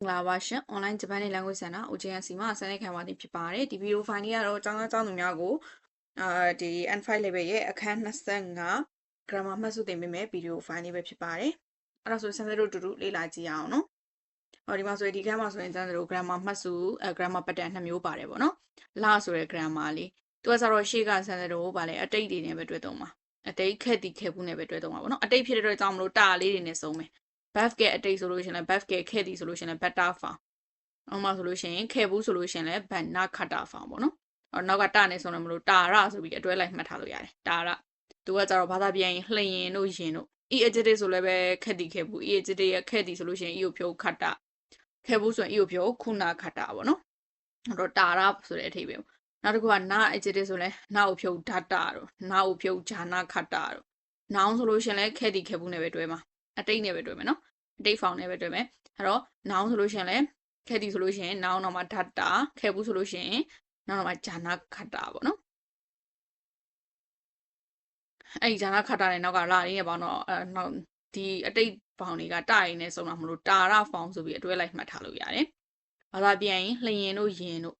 မင်္ဂလာပါရှင် online Japanese language center OJNC မှာဆန်းနေခံပါသည်ဖြစ်ပါတယ်ဒီဗီဒီယိုဖိုင်လေးကတော့ကျောင်းသားကျောင်းသူများကိုအာဒီ N5 level ရဲ့အခန်း25 grammar မှတ်စုသင်ပေးမယ်ဗီဒီယိုဖိုင်လေးပဲဖြစ်ပါတယ်အဲ့ဒါဆိုဆန်းစတို့တူတူလေ့လာကြည့်အောင်နော်ဟောဒီမှာဆိုရင်ဒီခန်းမှာဆိုရင်ဆန်းစတို့ grammar မှတ်စုအဲ grammar pattern နှစ်မျိုးပါတယ်ပေါ့နော်လာဆိုတဲ့ grammar လေးသူကဆိုတော့ရှေ့ကဆန်းစတို့ဗာလဲအတိတ်တွေနဲ့ပဲတွေ့တော့မှာအတိတ်ခက်တီခက်ဘူးနဲ့ပဲတွေ့တော့မှာပေါ့နော်အတိတ်ဖြစ်တဲ့အတွက်ကြောင့်မလို့တာလေးတွေနဲ့စုံမယ် buff ကအတိတ်ဆိုလို့ရှိရင်လည်း buff ကခဲ့သည်ဆိုလို့ရှိရင်လည်း better form အောင်မှာဆိုလို့ရှိရင်ခဲ့ဘူးဆိုလို့ရှိရင်လည်း banna kata form ပေါ့နော်အော်နောက်ကတနဲ့ဆိုတော့မလို့တာရဆိုပြီးအတွဲလိုက်မှတ်ထားလို့ရတယ်တာရသူကကြတော့ဘာသာပြန်ရင်လှရင်တို့ရင်တို့ e adjective ဆိုလည်းပဲခက်သည်ခဲ့ဘူး e adjective ရခက်သည်ဆိုလို့ရှိရင် e ကိုဖြုတ်ခတ်တာခဲ့ဘူးဆိုရင် e ကိုဖြုတ်ခုနာခတ်တာပေါ့နော်အဲ့တော့တာရဆိုတဲ့အထိပ္ပယ်ပေါ့နောက်တစ်ခုကနာ adjective ဆိုလဲနာကိုဖြုတ် data တို့နာကိုဖြုတ်ဂျာနာခတ်တာတို့နောင်ဆိုလို့ရှိရင်လည်းခက်သည်ခဲ့ဘူးနဲ့ပဲတွဲမှာ အတိတ်နဲ့ပဲတွဲမယ်နော်အတိတ်ဖောင်နဲ့ပဲတွဲမယ်အဲ့တော့နောင်ဆိုလို့ရှိရင်လည်းခဲတီဆိုလို့ရှိရင်နောင်တော့မှဓာတ်တာခဲဘူးဆိုလို့ရှိရင်နောင်တော့မှဂျာနာခတ်တာပေါ့နော်အဲ့ဒီဂျာနာခတ်တာနဲ့နောက်ကလာရင်းရပါတော့အဲနောက်ဒီအတိတ်ဖောင်တွေကတာရင်နဲ့စုံတာမလို့တာရဖောင်ဆိုပြီးအတွဲလိုက်မှတ်ထားလို့ရတယ်ဘာသာပြန်ရင်လျင်တို့ယင်တို့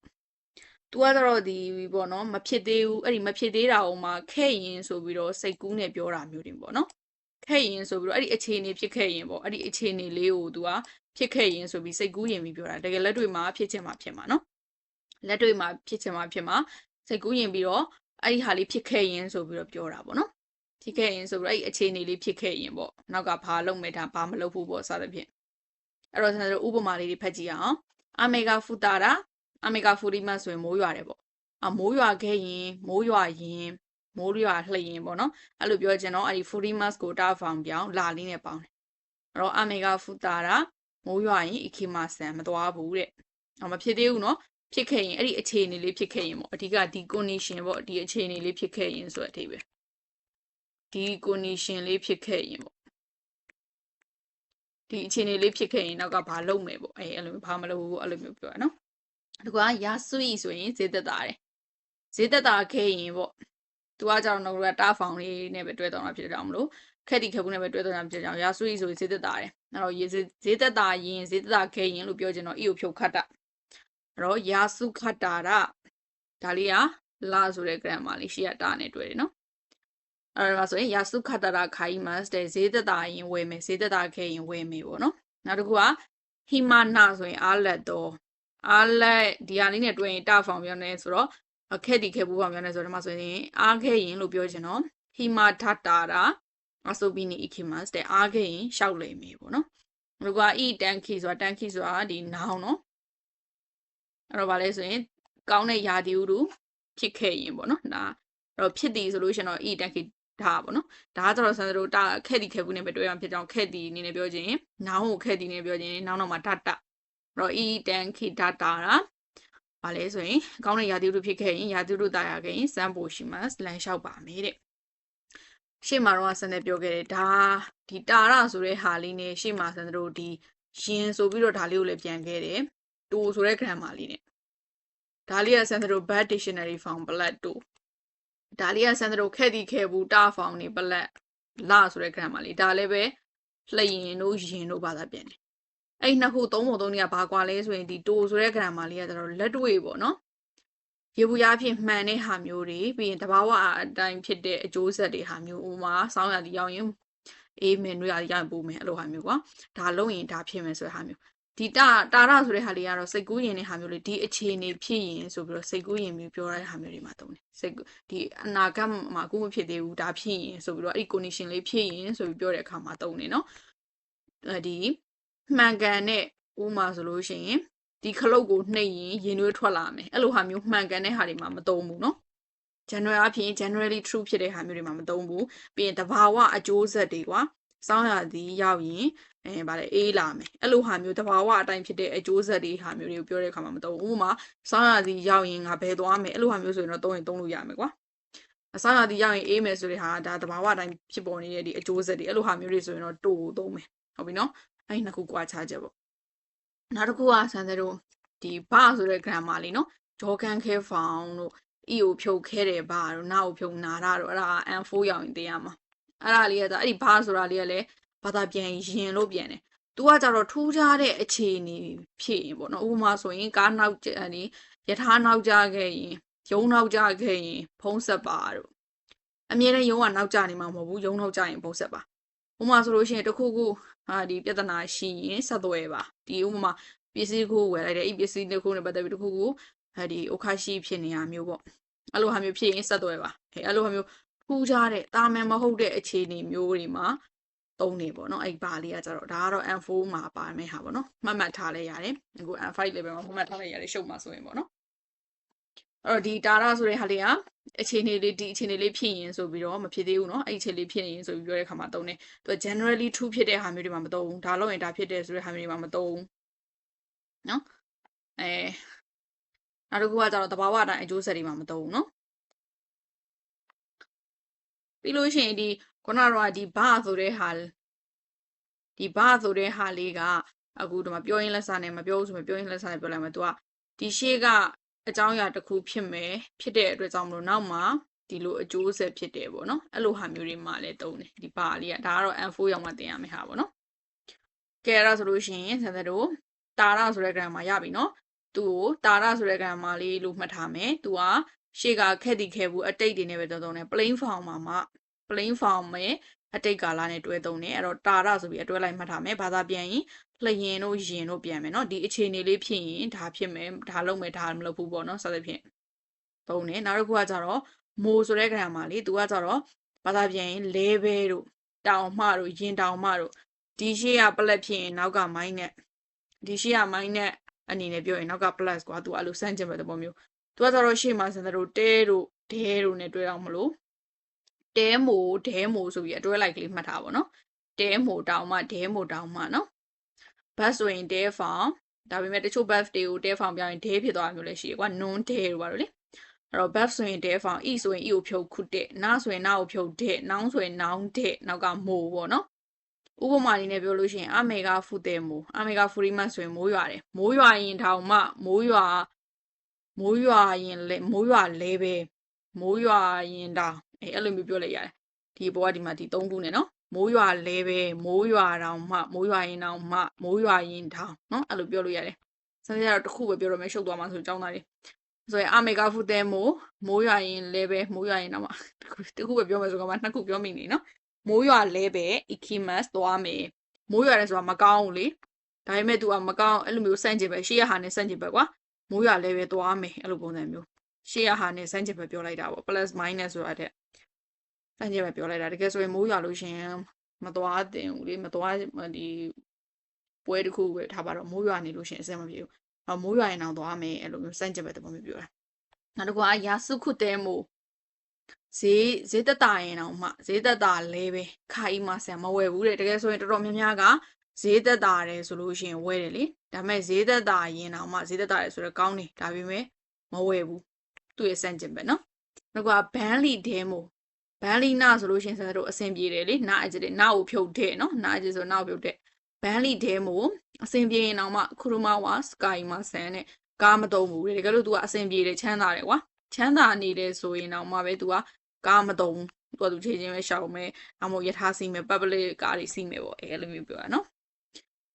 သူကတော့ဒီပေါ့နော်မဖြစ်သေးဘူးအဲ့ဒီမဖြစ်သေးတာဟိုမှာခဲ့ရင်ဆိုပြီးတော့စိတ်ကူးနဲ့ပြောတာမျိုးတွေပေါ့နော် ခဲ့ရင်ဆိုပြီးတော့အဲ့ဒီအခြေအနေဖြစ်ခဲ့ရင်ပေါ့အဲ့ဒီအခြေအနေလေးကို तू ကဖြစ်ခဲ့ရင်ဆိုပြီးစိတ်ကူးရင်ပြီးပြောတာတကယ်လက်တွေ့မှာဖြစ်ချင်မှာဖြစ်မှာနော်လက်တွေ့မှာဖြစ်ချင်မှာဖြစ်မှာစိတ်ကူးရင်ပြီးတော့အဲ့ဒီဟာလေးဖြစ်ခဲ့ရင်ဆိုပြီးတော့ပြောတာပေါ့နော်ဖြစ်ခဲ့ရင်ဆိုပြီးတော့အဲ့ဒီအခြေအနေလေးဖြစ်ခဲ့ရင်ပေါ့နောက်ကဘာလုပ်မဲ့တာဘာမလုပ်ဘူးပေါ့စသဖြင့်အဲ့တော့ကျွန်တော်တို့ဥပမာလေးတွေဖတ်ကြည့်အောင်အမေဂါဖူတာရာအမေဂါဖူရီမဆိုရင်မိုးရွာတယ်ပေါ့အမိုးရွာခဲ့ရင်မိုးရွာရင် မိုးရွာလှရင်ပေါ့နော်အဲ့လိုပြောချင်တော့အဲ့ဒီ furimas ကိုတာဖောင်ပြောင်းလာလေးနဲ့ပေါင်းတယ်အဲ့တော့အမေကဖူတာတာမိုးရွာရင်အခေမဆန်မသွားဘူးတဲ့အော်မဖြစ်သေးဘူးနော်ဖြစ်ခဲ့ရင်အဲ့ဒီအခြေအနေလေးဖြစ်ခဲ့ရင်ပေါ့အဓိကဒီ condition ပေါ့ဒီအခြေအနေလေးဖြစ်ခဲ့ရင်ဆိုတဲ့အထိပဲဒီ condition လေးဖြစ်ခဲ့ရင်ပေါ့ဒီအခြေအနေလေးဖြစ်ခဲ့ရင်တော့ကဘာလုပ်မယ်ပေါ့အဲအဲ့လိုဘာမလုပ်ဘူးအဲ့လိုမျိုးပြောရနော်ဒီကွာရာဆွီဆိုရင်ဈေးသက်တာတယ်ဈေးသက်တာခဲ့ရင်ပေါ့ သူကကြောင့်တော့ကတာဖောင်လေးနဲ့ပဲတွဲတော့တာဖြစ်ကြအောင်မလို့ခက်တီခက်ဘူးနဲ့ပဲတွဲတော့တာဖြစ်ကြအောင်ရာဆွီဆိုရင်ဈေးသက်တာတယ်အဲ့တော့ဈေးသက်တာရင်ဈေးသက်တာခဲရင်လို့ပြောချင်တော့ e ကိုဖြုတ်ခတ်တာအဲ့တော့ယာစုခတ်တာရဒါလေးကလာဆိုတဲ့ grammar လေးရှေ့ကတာနဲ့တွေ့တယ်နော်အဲ့ဒါဆိုရင်ယာစုခတ်တာရခိုင်မတ်တဲ့ဈေးသက်တာရင်ဝယ်မယ်ဈေးသက်တာခဲရင်ဝယ်မယ်ပေါ့နော်နောက်တစ်ခုကဟီမာနာဆိုရင်အားလက်တော့အားလက်ဒီဟာလေးနဲ့တွေ့ရင်တာဖောင်ပြောနေဆိုတော့ ခက်တီခဲဘူးဖောင်ပြောနေဆိုတော့ဒီမှာဆိုရင်အားခဲရင်လို့ပြောချင်တော့ဟီမာထတာရာအဆိုဘီနီအီခီမတ်တဲ့အားခဲ့ရင်ရှောက်လိမ့်မယ်ပေါ့နော်။ဒီကအီတန်ခီဆိုတာတန်ခီဆိုတာဒီနောင်နော်။အဲ့တော့ဗာလဲဆိုရင်ကောင်းတဲ့ယာဒီဥတို့ဖြစ်ခဲ့ရင်ပေါ့နော်။ဒါအဲ့တော့ဖြစ်သည်ဆိုလို့ရှင်တော့အီတန်ခီဒါပေါ့နော်။ဒါကတော့ဆန်စရိုတာခက်တီခဲဘူးနဲ့ပဲတွေ့ရမှာဖြစ်ကြောင်းခက်တီအနေနဲ့ပြောခြင်းနောင်ကိုခက်တီနဲ့ပြောခြင်းနောင်တော့မှာဒတာ။အဲ့တော့အီတန်ခီဒတာရာ ဘာလဲဆိုရင်ကောင်းတဲ့ယာဒီဥတို့ဖြစ်ခဲ့ရင်ယာဒီဥတို့တာရခဲ့ရင်စမ်းဖို့ရှိမှလမ်းလျှောက်ပါမယ်တဲ့။ရှေ့မှာတော့ဆန်တဲ့ပြောခဲ့တယ်ဒါဒီတာရဆိုတဲ့ဟာလေးနဲ့ရှေ့မှာဆန်တို့ဒီရင်ဆိုပြီးတော့ဒါလေးကိုလည်းပြန်ခဲ့တယ်တူဆိုတဲ့ grammar လေးနဲ့ဒါလေးကဆန်တို့ bad dictionary form blood တူဒါလေးကဆန်တို့ခဲ့တီခဲ့ဘူးတာ form နေ blood လာဆိုတဲ့ grammar လေးဒါလည်းပဲလှရင်တို့ရင်တို့ဘာသာပြန်တယ် အဲ့နှစ်ခုသုံးပုံသုံးနေကဘာကွာလဲဆိုရင်ဒီတူဆိုတဲ့ grammar လေးကကျတော့လက်တွေ့ပေါ့နော်ရေဘူးရအဖြစ်မှန်တဲ့ဟာမျိုးတွေပြီးရင်တဘာဝအတိုင်းဖြစ်တဲ့အကျိုးဆက်တွေဟာမျိုးဥမာစောင်းရည်ရောက်ရင်အေးမင်တို့ရည်ရောက်ပို့မယ်အဲ့လိုဟာမျိုးကွာဒါလုံးရင်ဒါဖြစ်မယ်ဆိုတဲ့ဟာမျိုးဒီတာတာရဆိုတဲ့ဟာလေးကတော့စိတ်ကူးရင်တဲ့ဟာမျိုးလေးဒီအခြေအနေဖြစ်ရင်ဆိုပြီးတော့စိတ်ကူးရင်မျိုးပြောရတဲ့ဟာမျိုးတွေမှာတုံးတယ်စိတ်ဒီအနာဂတ်မှာအခုမဖြစ်သေးဘူးဒါဖြစ်ရင်ဆိုပြီးတော့အဲ့ဒီ condition လေးဖြစ်ရင်ဆိုပြီးပြောတဲ့အခါမှာတုံးတယ်နော်အဲဒီ မှန်ကန်တဲ့ဥမာဆိုလို့ရှိရင်ဒီခလုတ်ကိုနှိပ်ရင်ရင်တွေးထွက်လာမယ်အဲ့လိုဟာမျိုးမှန်ကန်တဲ့ဟာတွေမှာမသုံးဘူးเนาะ general အဖြစ် generally true ဖြစ်တဲ့ဟာမျိုးတွေမှာမသုံးဘူးပြီးရင်တဘာဝအကျိုးဆက်တွေကွာစောင်းရသည်ရောက်ရင်အဲဗါလေအေးလာမယ်အဲ့လိုဟာမျိုးတဘာဝအတိုင်းဖြစ်တဲ့အကျိုးဆက်တွေဟာမျိုးတွေကိုပြောတဲ့အခါမှာမသုံးဘူးဥပမာစောင်းရသည်ရောက်ရင်ငါဘယ်သွားမယ်အဲ့လိုဟာမျိုးဆိုရင်တော့သုံးရင်သုံးလို့ရမယ်ကွာအစားရသည်ရောက်ရင်အေးမယ်ဆိုတဲ့ဟာဒါတဘာဝအတိုင်းဖြစ်ပေါ်နေတဲ့ဒီအကျိုးဆက်တွေအဲ့လိုဟာမျိုးတွေဆိုရင်တော့တူသုံးမယ်ဟုတ်ပြီနော် အဲ့ဒီနှစ်ခုကွာခြားချက်ပေါ့နောက်တစ်ခုကဆန်စတို့ဒီဘာဆိုတဲ့ grammar လေးနော်ဂျောကန်ခဲဖောင်တို့အီကိုဖြုတ်ခဲတယ်ဘာတို့နာကိုဖြုတ်နာတာတို့အဲ့ဒါ N4 ရောက်ရင်တရားမှာအဲ့ဒါလေးကအဲ့ဒီဘာဆိုတာလေးကလည်းဘာသာပြန်ရင်လို့ပြန်တယ်သူ तू ကကြတော့ထူးခြားတဲ့အခြေအနေဖြစ်ရင်ပေါ့နော်ဥပမာဆိုရင်ကားနောက်ကျအနေယထာနောက်ကျခဲ့ရင်ရုံနောက်ကျခဲ့ရင် ဖုံးဆက်ပါတို့အမြဲတမ်းရုံကနောက်ကျနေမှာမဟုတ်ဘူးရုံနောက်ကျရင်ဖုံးဆက်ပါဥပမာဆိုလို့ရှိရင်တစ်ခုခု ဟာဒီပြဿနာရှိရင်ဆက်သွယ်ပါဒီဥပမာပစ္စည်းတစ်ခုဝယ်လိုက်တယ်အဲ့ပစ္စည်းတစ်ခုနဲ့ပတ်သက်ပြီးတစ်ခုခုအဲဒီအခါရှိဖြစ်နေတာမျိုးပေါ့အဲ့လိုဟာမျိုးဖြစ်ရင်ဆက်သွယ်ပါအဲအဲ့လိုဟာမျိုးထူးခြားတဲ့တာမန်မဟုတ်တဲ့အခြေအနေမျိုးတွေမှာသုံးနေပေါ့နော်အဲ့ဘာလေးကကြတော့ဒါကတော့ M4 မှာပါမယ့်ဟာပေါ့နော်မှတ်မှတ်ထားလဲရတယ်အခု M5 level မှာမှတ်မှတ်ထားလဲရတယ်ရှုပ်မှာဆိုရင်ပေါ့နော် အဲ့တော့ဒီ data ဆိုတဲ့ဟာလေးကအခြေအနေလေးဒီအခြေအနေလေးဖြစ်ရင်ဆိုပြီးတော့မဖြစ်သေးဘူးเนาะအဲ့အခြေအနေဖြစ်ရင်ဆိုပြီးပြောတဲ့ခါမှာသုံးတယ်သူက generally true ဖြစ်တဲ့ဟာမျိုးတွေမှာမသုံးဘူးဒါလို့ရင်ဒါဖြစ်တယ်ဆိုတဲ့ဟာမျိုးတွေမှာမသုံးဘူးเนาะအဲနောက်တစ်ခုကကျတော့တဘာဝအတိုင်းအကျိုးဆက်တွေမှာမသုံးဘူးเนาะပြီးလို့ရှိရင်ဒီခုနကတော့ဒီဘာဆိုတဲ့ဟာဒီဘာဆိုတဲ့ဟာလေးကအခုဒီမှာပြောရင်းလက်စားနဲ့မပြောဘူးဆိုမပြောရင်းလက်စားနဲ့ပြောလိုက်မယ်သူကဒီရှေ့က အကြောင်းအရာတစ်ခုဖြစ်မယ်ဖြစ်တဲ့အတွက်ကြောင့်မလို့နောက်မှာဒီလိုအကျိုးဆက်ဖြစ်တယ်ပေါ့နော်အဲ့လိုဟာမျိုးတွေမှလည်းတုံးတယ်ဒီပါလေးကဒါကတော့ M4 ရောက်မှတင်ရမယ့်ဟာပေါ့နော်ကဲအဲ့ဒါဆိုလို့ရှိရင်ဆန်သက်တို့တာရဆိုတဲ့ grammar ရပြီနော်သူ့ကိုတာရဆိုတဲ့ grammar လေးလို့မှတ်ထားမယ်သူကရှေ့ကခက်တီခဲဘူးအတိတ်တွေနဲ့ပဲတုံးတုံးတယ် plain form မှာမှ plain form ရဲ့အတိတ်ကာလနဲ့တွဲသုံးတယ်အဲ့တော့တာရဆိုပြီးအတွဲလိုက်မှတ်ထားမယ်ဘာသာပြန်ရင် လျင်တို့ယင်တို့ပြန်မယ်เนาะဒီအခြေအနေလေးဖြစ်ရင်ဒါဖြစ်မယ်ဒါလုပ်မယ်ဒါမလုပ်ဘူးပေါ့เนาะစသဖြင့်သုံးတယ်နောက်တစ်ခုကကြတော့မိုးဆိုတဲ့ grammar လေးသူကကြတော့ဘာသာပြန်ရင် level တို့တောင်မှတို့ယင်တောင်မှတို့ဒီရှေ့က plus ဖြစ်ရင်နောက်က minus ဒီရှေ့က minus အနေနဲ့ပြောရင်နောက်က plus ကွာသူအဲ့လိုစမ်းကြည့်မဲ့သဘောမျိုးသူကကြတော့ရှေ့မှာစံတို့တဲတို့ဒဲတို့နဲ့တွဲအောင်မလို့တဲမိုဒဲမိုဆိုပြီးအတွဲလိုက်ကလေးမှတ်ထားပါတော့တဲမိုတောင်မှဒဲမိုတောင်မှနော်ဘ တ်ဆိုရင်ဒဲဖောင်ဒါပေမဲ့တချို့ buff တွေကိုဒဲဖောင်ပြောရင်ဒဲဖြစ်သွားမျိုးလည်းရှိရကွာ non ဒဲတို့ပါလို့လေအဲ့တော့ buff ဆိုရင်ဒဲဖောင် e ဆိုရင် e ကိုဖြုတ်ခုတဲ့နာဆိုရင်နာကိုဖြုတ်တဲ့နောင်းဆိုရင်နောင်းတဲ့နောက်ကမိုပေါ့နော်ဥပမာအနေနဲ့ပြောလို့ရှိရင်အမေကဖူတဲ့မိုအမေကဖူရီမတ်ဆိုရင်မိုးရွာတယ်မိုးရွာရင်ထောင်မှမိုးရွာမိုးရွာရင်လေမိုးရွာလဲပဲမိုးရွာရင်တောင်အဲအဲ့လိုမျိုးပြောလိုက်ရတယ်ဒီဘောကဒီမှာဒီ၃ခုနဲ့နော် မိုးရွာလဲပဲမိုးရွာတောင်မှမိုးရွာရင်တောင်မှမိုးရွာရင်တောင်နော်အဲ့လိုပြောလို့ရတယ်စနေကတော့တစ်ခုပဲပြောရမယ်ရှုပ်သွားမှဆိုကြောင်းသားလေးဆိုရင်အမေကဖူတဲမိုးမိုးရွာရင်လဲပဲမိုးရွာရင်တော့မှတစ်ခုပဲပြောမယ်ဆိုတော့မှနှစ်ခုပြောမိနေနော်မိုးရွာလဲပဲ ikimas သွားမယ်မိုးရွာတယ်ဆိုတာမကောင်းဘူးလေဒါပေမဲ့ तू ကမကောင်းအဲ့လိုမျိုးစန့်ကျင်ပဲရှေ့ရဟာနဲ့စန့်ကျင်ပဲကွာမိုးရွာလဲပဲသွားမယ်အဲ့လိုပုံစံမျိုးရှေ့ရဟာနဲ့စန့်ကျင်ပဲပြောလိုက်တာပေါ့ plus minus ဆိုတာတဲ့ စန့်ကျင်ပဲပြောလိုက်တာတကယ်ဆိုရင်မိုးရွာလို့ရှင်မသွားတင်ဘူးလေမသွားဒီပွဲတစ်ခုပဲထားပါတော့မိုးရွာနေလို့ရှင်အဆင်မပြေဘူးအမိုးရွာရင်တော့သွားမယ်အဲ့လိုမျိုးစန့်ကျင်ပဲတပုံမျိုးပြောတာနောက်တစ်ခုကရာစုခုတဲမိုးဈေးဈေးသက်တာရင်တော့မှဈေးသက်တာလဲပဲခိုင်မှဆန်မဝယ်ဘူးတဲ့တကယ်ဆိုရင်တော်တော်များများကဈေးသက်တာတယ်ဆိုလို့ရှိရင်ဝယ်တယ်လေဒါပေမဲ့ဈေးသက်တာရင်တော့မှဈေးသက်တာတယ်ဆိုတော့ကောင်းတယ်ဒါပေမဲ့မဝယ်ဘူးသူ့ရဲ့စန့်ကျင်ပဲနော်နောက်ကဘန်လီဒဲမို ဘန်လီနာဆိုလို့ရှိရင်ဆက်တို့အဆင်ပြေတယ်လေနာအကျတဲ့နာကိုဖြုတ်တဲ့နော်နာအကျဆိုနာကိုဖြုတ်တဲ့ဘန်လီဒဲမိုအဆင်ပြေရင်တော့မှခရူမာဝါစကိုင်မဆန်နဲ့ကားမတုံးဘူးလေတကယ်လို့ तू ကအဆင်ပြေတယ်ချမ်းသာတယ်ကွာချမ်းသာနေတယ်ဆိုရင်တော့မှပဲ तू ကကားမတုံးသူကသူချိန်ချင်းပဲရှောင်မယ်အမို့ယထာစီမယ် public ကားတွေစီမယ်ပေါ့အဲလိုမျိုးပြောရနော်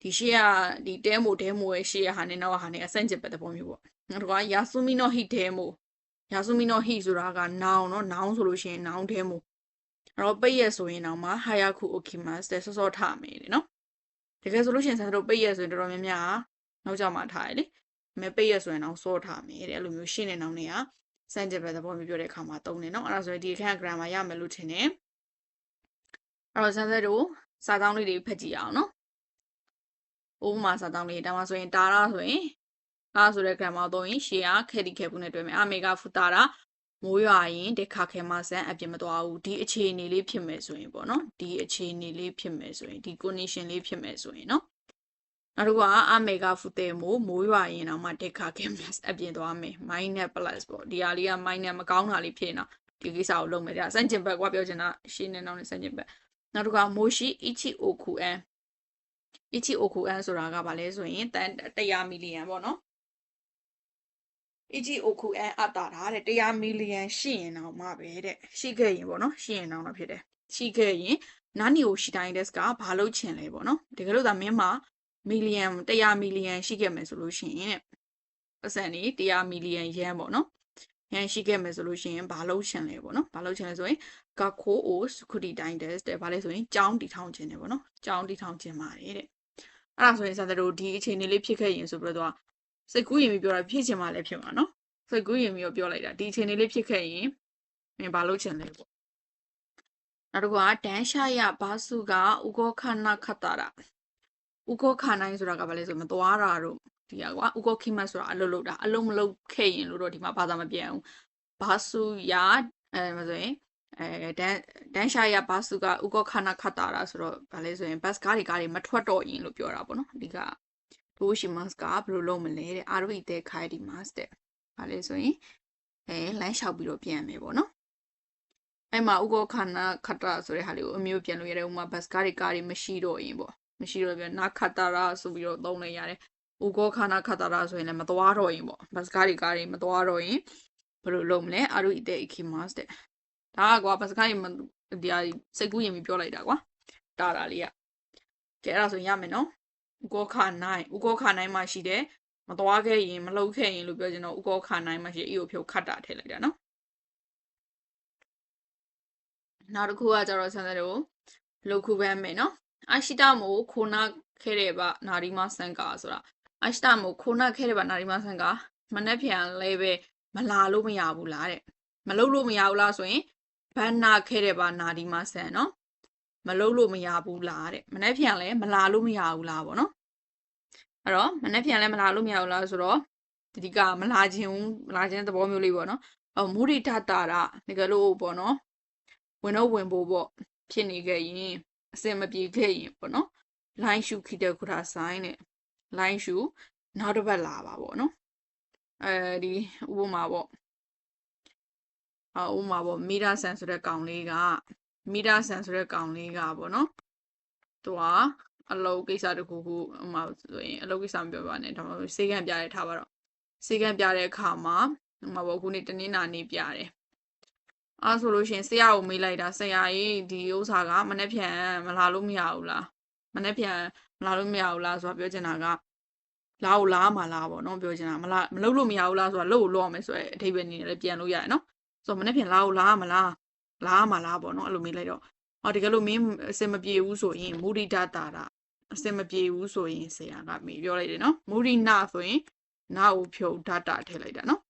ဒီရှေ့ကဒီတဲမိုဒဲမိုရဲ့ရှေ့ကဟာနဲ့နောက်ကဟာနဲ့အဆင့်ကျစ်ပဲတဲ့ပုံမျိုးပေါ့နောက်တစ်ခါယာဆူမီနိုဟီဒဲမို ယာဆူမီနိုဟီဆိုတာကနောင်နော်နောင်ဆိုလို့ရှိရင်နောင်ဒဲမိုအဲ့တော့ပိတ်ရက်ဆိုရင်တော့မှဟာယာခုအိုကီမတ်တဲ့စောစောထားမယ်လေနော်တကယ်ဆိုလို့ရှိရင်ဆန်တို့ပိတ်ရက်ဆိုရင်တော်တော်များများနောက်ကျမှထားရလေမဲပိတ်ရက်ဆိုရင်တော့စောထားမယ်တဲ့အဲ့လိုမျိုးရှင်းနေအောင်နေကစမ်းကြပဲသဘောမျိုးပြောတဲ့အခါမှာတုံးတယ်နော်အဲ့ဒါဆိုရင်ဒီအခန်း grammar ရမယ်လို့ထင်တယ်အဲ့တော့ဆန်းသက်တို့စာတောင်းလေးတွေဖတ်ကြည့်အောင်နော်ဥပမာစာတောင်းလေးဒါမှဆိုရင်တာရဆိုရင် အားဆိုတဲ့ grammar သုံးရင်ရှေ့ကခဲတီခဲဘူးနဲ့တွဲမယ်အမေကဖူတာရာမိုးရွာရင်တခါခဲမဆန်းအပြင်မသွားဘူးဒီအခြေအနေလေးဖြစ်မယ်ဆိုရင်ပေါ့နော်ဒီအခြေအနေလေးဖြစ်မယ်ဆိုရင်ဒီ condition လေးဖြစ်မယ်ဆိုရင်နော်နောက်တစ်ခုကအမေကဖူတဲမိုးမိုးရွာရင်တော့မှတက်ခါကင်မတ်အပြင်သွားမယ် minus plus ပေါ့ဒီဟာလေးက minus မကောင်းတာလေးဖြစ်နေတော့ဒီကိစ္စကိုလုပ်မယ်ကြာစန့်ကျင်ဘက်ကွာပြောချင်တာရှင်းနေတော့စန့်ကျင်ဘက်နောက်တစ်ခုကမိုရှိ ichi oku an ichi oku an ဆိုတာကဘာလဲဆိုရင်တန်100မီလီယံပေါ့နော် ichi oku an အတာထားတဲ့100မီလီယံရှိရင်တော့မှပဲတဲ့ရှိခဲ့ရင်ပေါ့နော်ရှိရင်တော့တော့ဖြစ်တယ်ရှိခဲ့ရင်နာနီကိုရှိတိုင်းဒက်စကဘာလို့ချင်လဲပေါ့နော်တကယ်လို့ဒါမင်းမှာမီလီယံ100မီလီယံရှိခဲ့မယ်ဆိုလို့ရှိရင်တဲ့ပတ်စံနေ100မီလီယံယန်းပေါ့နော်ယန်းရှိခဲ့မယ်ဆိုလို့ရှိရင်ဘာလို့ရှင်လဲပေါ့နော်ဘာလို့ရှင်လဲဆိုရင်ကခိုးအိုစခုတီတိုင်းတက်တဲ့ဘာလဲဆိုရင်ကြောင်းတီထောင်ခြင်းတယ်ပေါ့နော်ကြောင်းတီထောင်ခြင်းပါတယ်တဲ့အဲ့ဒါဆိုရင်စသတို့ဒီအခြေအနေလေးဖြစ်ခဲ့ရင်ဆိုပြီးတော့ စိတ်ကူးရင်ပြီးပြောတာဖြစ်ချင်မှလည်းဖြစ်မှာနော်စိတ်ကူးရင်ပြီးတော့ပြောလိုက်တာဒီအခြေအနေလေးဖြစ်ခဲ့ရင်မင်းဘာလို့ချင်လဲပေါ့နောက်တစ်ခုကဒန်ရှာယဘာစုကဥကောခနာခတ္တရာဥကောခနိုင်ဆိုတာကဘာလဲဆိုမသွားတာတို့ဒီကွာဥကောခိမတ်ဆိုတာအလုပ်လုပ်တာအလုပ်မလုပ်ခဲ့ရင်လို့တော့ဒီမှာဘာသာမပြန်ဘူးဘာစုယအဲမဆိုရင်အဲဒန်ဒန်ရှာယဘာစုကဥကောခနာခတ္တရာဆိုတော့ဘာလဲဆိုရင်ဘတ်ကားတွေကားတွေမထွက်တော့ရင်လို့ပြောတာပေါ့နော်အဓိက Toshimas ကဘယ်လိုလုပ်မလဲတဲ့ Aru ite khai dimas တဲ့။ဘာလဲဆိုရင်အဲလမ်းလျှောက်ပြီးတော့ပြန်ရမယ်ပေါ့နော်။အဲ့မှာဥကောခန္ဓာခတ္တဆိုတဲ့ဟာလေးကိုအမျိုးပြန်လို့ရတယ်။ဥမာဘတ်ကားတွေကားတွေမရှိတော့ရင်ပေါ့။မရှိတော့ပြန်နာခတ္တရာဆိုပြီးတော့သုံးလိုက်ရတယ်။ဥကောခန္ဓာခတ္တရာဆိုရင်လည်းမသွားတော့ရင်ပေါ့။ဘတ်ကားတွေကားတွေမသွားတော့ရင်ဘယ်လိုလုပ်မလဲ Aru ite ikimas တဲ့။ဒါကွာဘတ်ကားတွေဒီစိတ်ကူးရင်ပြီးပြောလိုက်တာကွာ။ဒါတာလေးက။ကဲအဲ့ဒါဆိုရင်ရမယ်နော်။ ဥကောခနိုင်ဥကောခနိုင်မှရှိတယ်မသွားခဲ့ရင်မလှုပ်ခဲ့ရင်လို့ပြောချင်တော့ဥကောခနိုင်မှရှိအီကိုဖြုတ်ခတ်တာထည့်လိုက်တာနော်နောက်တစ်ခုကကျတော့ဆန်တဲ့တို့လုခုပန်းမယ်နော်အရှိတမိုခိုနာခဲတယ်ပါနာရီမဆန်ကာဆိုတာအရှိတမိုခိုနာခဲတယ်ပါနာရီမဆန်ကာမနှက်ပြန်လဲပဲမလာလို့မရဘူးလားတဲ့မလုပ်လို့မရဘူးလားဆိုရင်ဘန်နာခဲတယ်ပါနာဒီမဆန်နော် မလုပ်လို့မရဘူးလားတဲ့မနှက်ပြန်လဲမလာလို့မရဘူးလားပေါ့နော်အဲ့တော့မနေ့ပြန်လဲမလာလို့မရဘူးလားဆိုတော့ဒီကမလာခြင်းမလာခြင်းသဘောမျိုးလေးပေါ့နော်အော်မူရိထတာရတကယ်လို့ပေါ့နော်ဝင်တော့ဝင်ဖို့ပေါ့ဖြစ်နေခဲ့ရင်အစင်မပြေခဲ့ရင်ပေါ့နော်လိုင်းရှူခိတဲ့ခုထာဆိုင်နဲ့လိုင်းရှူနောက်တစ်ပတ်လာပါပေါ့နော်အဲဒီဥပမာပေါ့အော်ဥပမာပေါ့မီတာဆန်ဆိုတဲ့ကောင်လေးက မီတာဆန်ဆိုတဲ့ကောင်လေးကပေါ့နော်သူကအလုပ်ကိစ္စတခုခုဟိုမှာဆိုရင်အလုပ်ကိစ္စမပြောပါနဲ့ဒါမှမဟုတ်စေကံပြရဲထားပါတော့စေကံပြတဲ့အခါမှာဟိုမှာပေါ့ခုနေ့တနင်္လာနေ့ပြတယ်အားဆိုလို့ရှင်ဆရာကိုမေးလိုက်တာဆရာကြီးဒီဥစ္စာကမနေ့ပြန်မလာလို့မရဘူးလားမနေ့ပြန်မလာလို့မရဘူးလားဆိုတာပြောချင်တာကလာကိုလာမှာလားပေါ့နော်ပြောချင်တာမလာမလုပ်လို့မရဘူးလားဆိုတာလုပ်လို့လောက်အောင်မယ်ဆိုရယ်အထိပ္ပယ်နေလည်းပြန်လို့ရတယ်နော်ဆိုတော့မနေ့ပြန်လာကိုလာမလား လာမှာလားပေါ့နော်အဲ့လိုမေးလိုက်တော့ဟောတကယ်လို့မင်းအစင်မပြေဘူးဆိုရင်မူရိဒတာတာအစင်မပြေဘူးဆိုရင်ဆရာကမေးပြောလိုက်တယ်နော်မူရိနာဆိုရင်နာကိုဖြုတ်ဒတာထည့်လိုက်တာနော်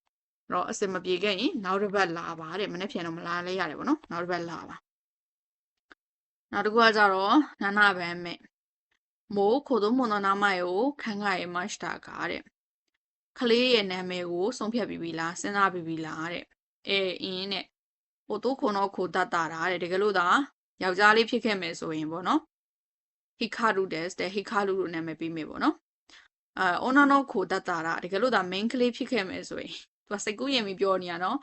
အဲ့တော့အစင်မပြေခဲ့ရင်နောက်တစ်ပတ်လာပါတဲ့မနေ့ပြန်တော့မလာလဲရတယ်ပေါ့နော်နောက်တစ်ပတ်လာပါနောက်တစ်ခုကကြတော့နာနာဗန်မဲ့မိုးခိုသုံးမွန်သောနာမကိုခန်းခါရဲ့မတ်တာကတဲ့ကလေးရဲ့နာမည်ကိုဆုံးဖြတ်ပြီးပြီလားစဉ်းစားပြီးပြီလားတဲ့အဲအင်းတဲ့ ဟိုတော့ခုတော့ခိုတတ်တာတဲ့တကယ်လို့သာယောက်ျားလေးဖြစ်ခဲ့မယ်ဆိုရင်ပေါ့နော်ဟိခါရူဒက်တဲ့ဟိခါရူလို့နာမည်ပေးမယ်ပေါ့နော်အာအော်နာနောခိုတတ်တာတကယ်လို့သာ main ကလေးဖြစ်ခဲ့မယ်ဆိုရင်သူကစိတ်ကူးရင်ပြီးပြောနေရနော်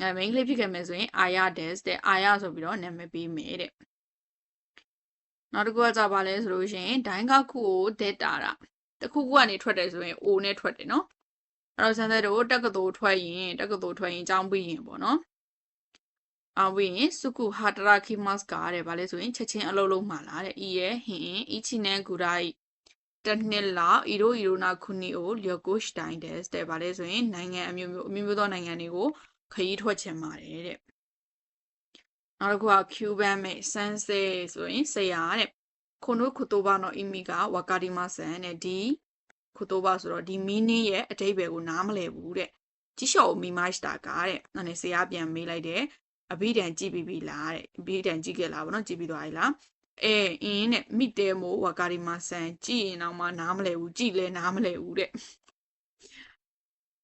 အဲ main ကလေးဖြစ်ခဲ့မယ်ဆိုရင်အာရဒက်တဲ့အာရဆိုပြီးတော့နာမည်ပေးမယ်တဲ့နောက်တစ်ခုကကြပါလဲဆိုလို့ရှိရင်ဒိုင်းကခုကိုဒက်တာတာတခုခုကနေထွက်တယ်ဆိုရင် O နဲ့ထွက်တယ်နော်အဲ့တော့ဆန်းတဲ့တို့တက္ကသိုလ်ထွက်ရင်တက္ကသိုလ်ထွက်ရင်အကြောင်းပြီးရင်ပေါ့နော် အဝင်းစုကုဟာတရာခိမတ်ကတဲ့ဗာလဲဆိုရင်ချက်ချင်းအလုပ်လုပ်မှလာတဲ့ဤရဲ့ဟင်အီချီနန်ဂူရိုက်တနှစ်လာအီရိုအီရိုနာခုနီကိုလျော်ကိုရှ်တိုင်းတဲ့တဲ့ဗာလဲဆိုရင်နိုင်ငံအမျိုးမျိုးအမျိုးမျိုးသောနိုင်ငံတွေကိုခရီးထွက်ချင်ပါတယ်တဲ့နောက်တစ်ခုက Cuban မဲ့ Sanse ဆိုရင်ဆရာတဲ့ခုနိုခုတိုဘာနော်အီမီကဝါကာဒီမာဆန်တဲ့ဒီခုတိုဘာဆိုတော့ဒီ meaning ရဲ့အတိတ်ပဲကိုနားမလည်ဘူးတဲ့ကြည့်ရှော့မီမိုက်တာကတဲ့နာနေဆရာပြန်မေးလိုက်တယ် အဘိဓာန်ကြည့်ပြီးပြီလားတဲ့အဘိဓာန်ကြည့်ခဲ့လားဗောနော်ကြည့်ပြီးသွားပြီလားအဲအင်းနဲ့မိတဲမိုဝါကာရီမာဆန်ကြည့်ရင်တော့မှနားမလဲဘူးကြည့်လဲနားမလဲဘူးတဲ့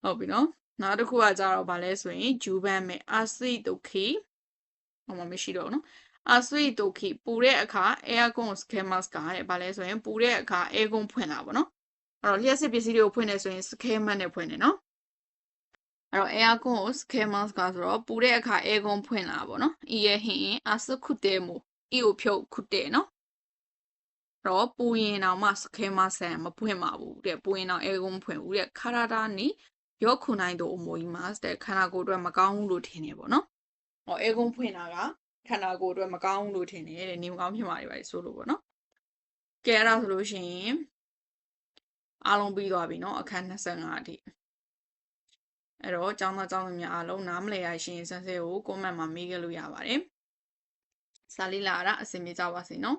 ဟုတ်ပြီနော်နောက်တစ်ခုကကြတော့ဗာလဲဆိုရင်ဂျူဘန်မဲ့အာစိတုခိဟောမမရှိတော့ဘူးနော်အာဆွေတုခိပူတဲ့အခါ aircon schemas ကတဲ့ဗာလဲဆိုရင်ပူတဲ့အခါ aircon ဖွင့်တာဗောနော်အဲ့တော့လျှက်စစ်ပစ္စည်းတွေကိုဖွင့်နေဆိုရင် schema နဲ့ဖွင့်နေနော် အဲ့တော့ aircon ကို schemas ကဆိုတော့ပူတဲ့အခါ aircon ဖွင့်လာပါတော့။ဤရဲ့ဟင်အစခုတဲမူဤကိုဖြုတ်ခုတဲနော်။အဲ့တော့ပူရင်တော့မှ schemas ဆန်မဖွင့်ပါဘူးတဲ့။ပူရင်တော့ aircon ဖွင့်ဦးတဲ့ခါရတာနီရောခုနိုင်တော့အမိုကြီးမှာတဲ့ခန္ဓာကိုယ်အတွက်မကောင်းဘူးလို့ထင်နေပေါ့နော်။ဟော aircon ဖွင့်တာကခန္ဓာကိုယ်အတွက်မကောင်းဘူးလို့ထင်နေတယ်။နေမကောင်းဖြစ်မှာတွေပါဆိုလို့ပေါ့နော်။ကဲအဲ့ဒါဆိုလို့ရှိရင် အားလုံးပြီးသွားပြီเนาะအခန်း25အထိ အဲ့တော့ចောင်းသားចောင်းသူများအားလုံးနားမလည်ရရှင်ဆန်းဆဲကို comment မှာမေးခဲ့လို့ရပါတယ်စာလေးလာတာအဆင်ပြေကြပါစေနော်